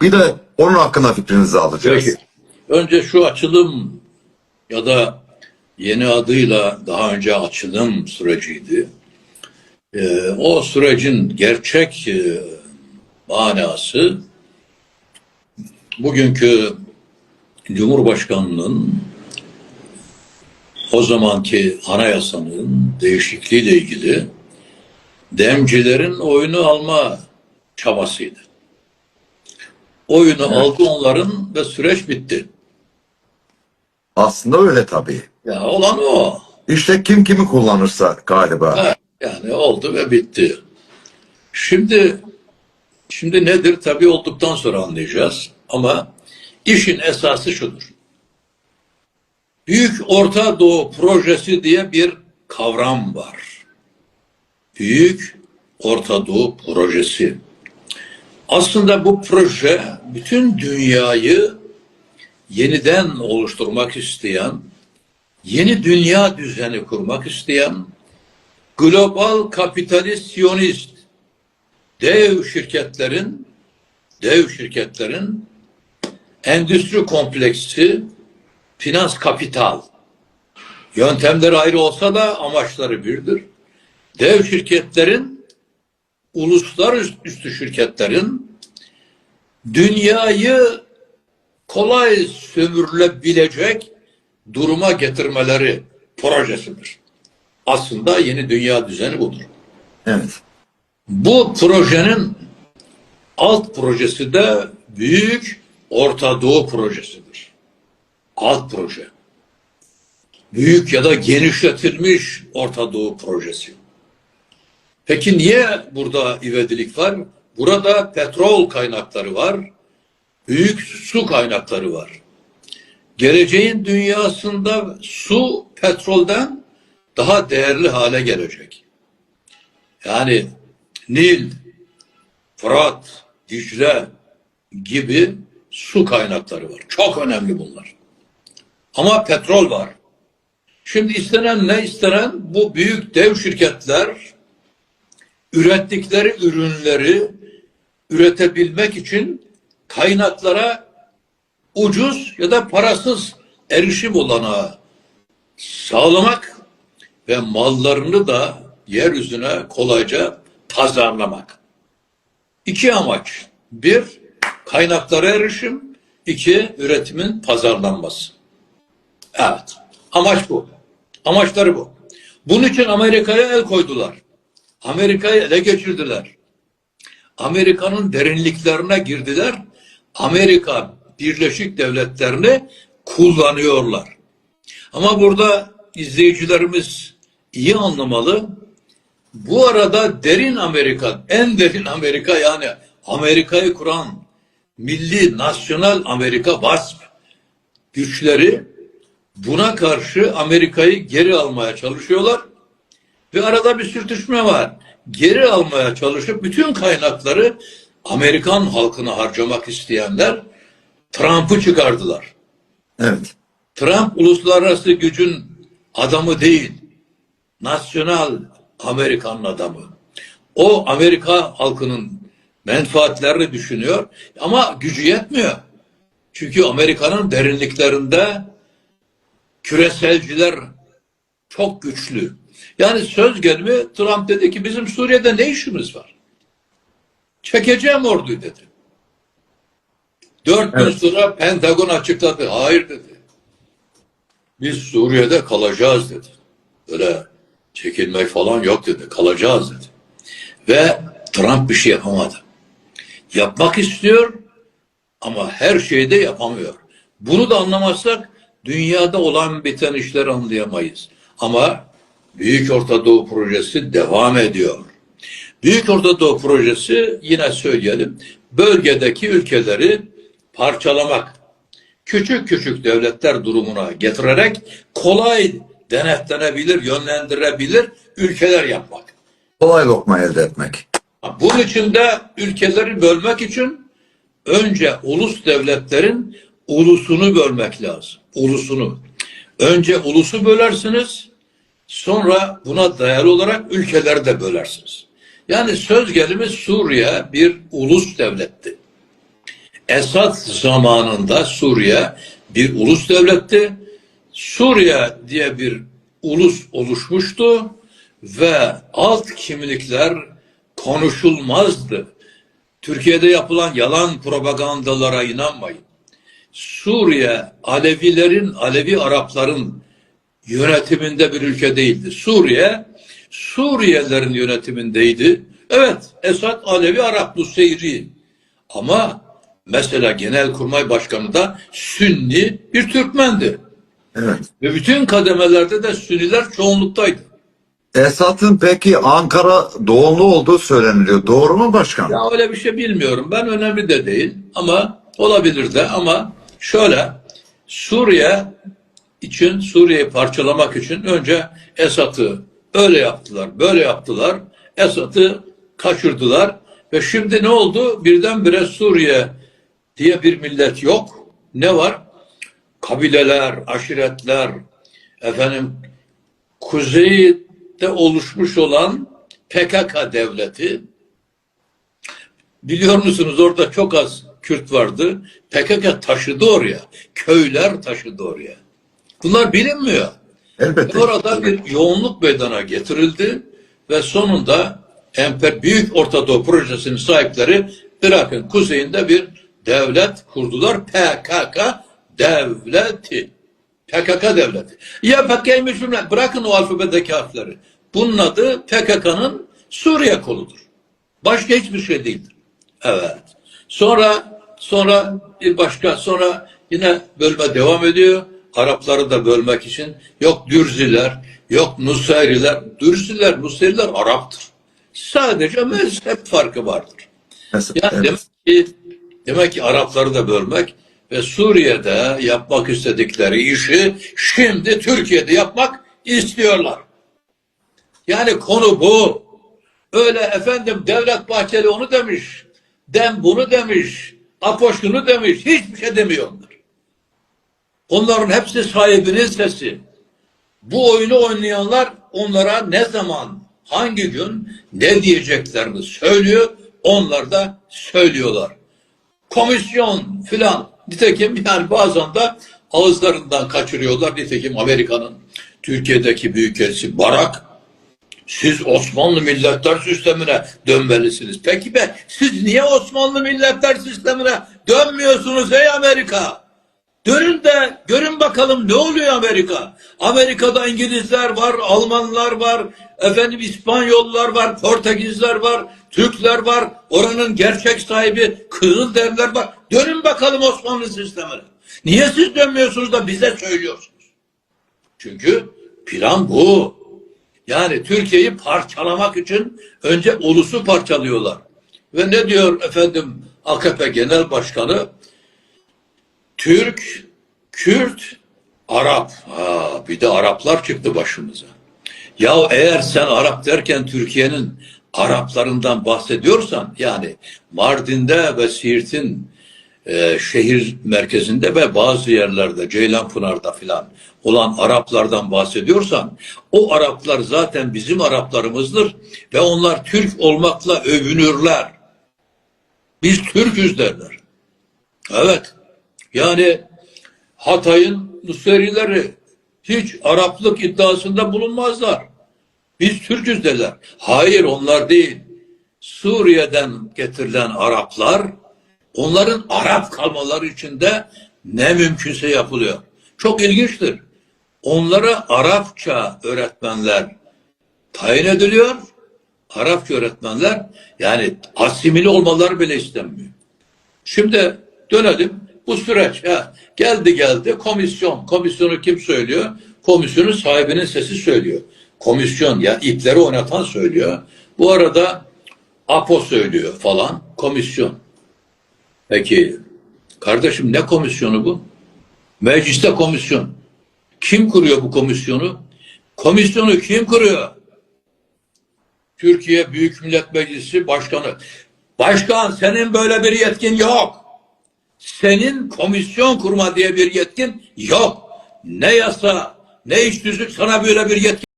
Bir de onun hakkında fikrinizi alacağız. Peki. Önce şu açılım ya da yeni adıyla daha önce açılım süreciydi. Ee, o sürecin gerçek e, manası bugünkü Cumhurbaşkanlığının o anayasanın değişikliğiyle ilgili demcilerin oyunu alma çabasıydı. Oyunu aldı onların ve süreç bitti. Aslında öyle tabii. Ya olan o. İşte kim kimi kullanırsa galiba. Ha, yani oldu ve bitti. Şimdi şimdi nedir? Tabii olduktan sonra anlayacağız. Ama işin esası şudur. Büyük Orta Doğu Projesi diye bir kavram var. Büyük Orta Doğu Projesi. Aslında bu proje bütün dünyayı yeniden oluşturmak isteyen, yeni dünya düzeni kurmak isteyen, global kapitalist siyonist dev şirketlerin dev şirketlerin endüstri kompleksi finans kapital yöntemleri ayrı olsa da amaçları birdir. Dev şirketlerin uluslararası şirketlerin dünyayı kolay sömürülebilecek duruma getirmeleri projesidir. Aslında yeni dünya düzeni budur. Evet. Bu projenin alt projesi de Büyük Orta Doğu Projesidir. Alt proje. Büyük ya da genişletilmiş Orta Doğu Projesi. Peki niye burada ivedilik var? Burada petrol kaynakları var. Büyük su kaynakları var. Geleceğin dünyasında su petrolden daha değerli hale gelecek. Yani Nil, Fırat, Dicle gibi su kaynakları var. Çok önemli bunlar. Ama petrol var. Şimdi istenen ne istenen bu büyük dev şirketler ürettikleri ürünleri üretebilmek için kaynaklara ucuz ya da parasız erişim olanağı sağlamak ve mallarını da yeryüzüne kolayca pazarlamak. İki amaç. Bir, kaynaklara erişim. iki üretimin pazarlanması. Evet. Amaç bu. Amaçları bu. Bunun için Amerika'ya el koydular. Amerika'yı ele geçirdiler. Amerika'nın derinliklerine girdiler. Amerika Birleşik Devletleri'ni kullanıyorlar. Ama burada izleyicilerimiz iyi anlamalı. Bu arada derin Amerika, en derin Amerika yani Amerika'yı kuran milli, nasyonel Amerika VASP güçleri buna karşı Amerika'yı geri almaya çalışıyorlar. Ve arada bir sürtüşme var. Geri almaya çalışıp bütün kaynakları Amerikan halkına harcamak isteyenler Trump'ı çıkardılar. Evet. Trump uluslararası gücün adamı değil. Nasyonal Amerikan adamı. O Amerika halkının menfaatlerini düşünüyor ama gücü yetmiyor. Çünkü Amerika'nın derinliklerinde küreselciler çok güçlü. Yani söz gelimi Trump dedi ki bizim Suriye'de ne işimiz var? Çekeceğim orduyu dedi. Dört Evet. gün sonra Pentagon açıkladı. Hayır dedi. Biz Suriye'de kalacağız dedi. Böyle çekilmek falan yok dedi. Kalacağız dedi. Ve Trump bir şey yapamadı. Yapmak istiyor ama her şeyi de yapamıyor. Bunu da anlamazsak dünyada olan biten işleri anlayamayız. Ama Büyük Orta Doğu Projesi devam ediyor. Büyük Orta Doğu Projesi yine söyleyelim bölgedeki ülkeleri parçalamak, küçük küçük devletler durumuna getirerek kolay denetlenebilir, yönlendirebilir ülkeler yapmak. Kolay lokma elde etmek. Bunun için de ülkeleri bölmek için önce ulus devletlerin ulusunu bölmek lazım. Ulusunu. Önce ulusu bölersiniz, sonra buna dayalı olarak ülkeleri de bölersiniz. Yani söz gelimi Suriye bir ulus devletti. Esad zamanında Suriye bir ulus devletti. Suriye diye bir ulus oluşmuştu ve alt kimlikler konuşulmazdı. Türkiye'de yapılan yalan propagandalara inanmayın. Suriye Alevilerin, Alevi Arapların yönetiminde bir ülke değildi. Suriye, Suriyelilerin yönetimindeydi. Evet, Esad Alevi Arap Nuseyri. Ama mesela Genelkurmay Başkanı da Sünni bir Türkmendi. Evet. Ve bütün kademelerde de Sünniler çoğunluktaydı. Esat'ın peki Ankara doğumlu olduğu söyleniliyor. Doğru mu başkan? Ya öyle bir şey bilmiyorum. Ben önemli de değil ama olabilir de ama şöyle Suriye için Suriye'yi parçalamak için önce Esad'ı öyle yaptılar, böyle yaptılar. Esad'ı kaçırdılar ve şimdi ne oldu? Birdenbire Suriye diye bir millet yok. Ne var? Kabileler, aşiretler, efendim kuzeyde oluşmuş olan PKK devleti Biliyor musunuz orada çok az Kürt vardı. PKK taşıdı oraya. Köyler taşıdı oraya. Bunlar bilinmiyor. Elbette. Ve orada bir yoğunluk meydana getirildi ve sonunda Emper Büyük Ortadoğu Projesi'nin sahipleri Irak'ın kuzeyinde bir devlet kurdular. PKK devleti. PKK devleti. Ya PKK Müslüman bırakın o alfabedeki harfleri. Bunun adı PKK'nın Suriye koludur. Başka hiçbir şey değildir. Evet. Sonra sonra bir başka sonra yine bölme devam ediyor. Arapları da bölmek için yok Dürziler, yok Nusayriler. Dürziler, Nusayriler Arap'tır. Sadece mezhep farkı vardır. Mesela, Yani evet. demek ki demek ki Arapları da bölmek ve Suriye'de yapmak istedikleri işi şimdi Türkiye'de yapmak istiyorlar. Yani konu bu. Öyle efendim Devlet Bahçeli onu demiş. Dem bunu demiş. Apoş bunu demiş. Hiçbir şey demiyor. Onların hepsi sahibinin sesi. Bu oyunu oynayanlar onlara ne zaman, hangi gün ne diyeceklerini söylüyor. Onlar da söylüyorlar. Komisyon filan. Nitekim yani bazen de ağızlarından kaçırıyorlar. Nitekim Amerika'nın Türkiye'deki büyükelçisi Barak siz Osmanlı milletler sistemine dönmelisiniz. Peki be siz niye Osmanlı milletler sistemine dönmüyorsunuz ey Amerika? Dönün de görün bakalım ne oluyor Amerika? Amerika'da İngilizler var, Almanlar var, efendim İspanyollar var, Portekizler var, Türkler var, oranın gerçek sahibi Kızılderililer var. Dönün bakalım Osmanlı sistemine. Niye siz dönmüyorsunuz da bize söylüyorsunuz? Çünkü plan bu. Yani Türkiye'yi parçalamak için önce ulusu parçalıyorlar. Ve ne diyor efendim AKP Genel Başkanı? Türk, Kürt, Arap. Ha, bir de Araplar çıktı başımıza. Ya eğer sen Arap derken Türkiye'nin Araplarından bahsediyorsan yani Mardin'de ve Siirt'in e, şehir merkezinde ve bazı yerlerde Ceylanpınar'da filan olan Araplardan bahsediyorsan o Araplar zaten bizim Araplarımızdır ve onlar Türk olmakla övünürler. Biz Türküz derler. Evet. Yani Hatay'ın Nusayrileri hiç Araplık iddiasında bulunmazlar. Biz Türküz derler. Hayır onlar değil. Suriye'den getirilen Araplar onların Arap kalmaları için de ne mümkünse yapılıyor. Çok ilginçtir. Onlara Arapça öğretmenler tayin ediliyor. Arapça öğretmenler yani asimili olmaları bile istenmiyor. Şimdi dönelim bu süreç. Ha, geldi geldi komisyon. Komisyonu kim söylüyor? Komisyonun sahibinin sesi söylüyor. Komisyon ya ipleri oynatan söylüyor. Bu arada APO söylüyor falan. Komisyon. Peki kardeşim ne komisyonu bu? Mecliste komisyon. Kim kuruyor bu komisyonu? Komisyonu kim kuruyor? Türkiye Büyük Millet Meclisi Başkanı. Başkan senin böyle bir yetkin yok. Senin komisyon kurma diye bir yetkin yok. Ne yasa, ne iş düzlük sana böyle bir yetkin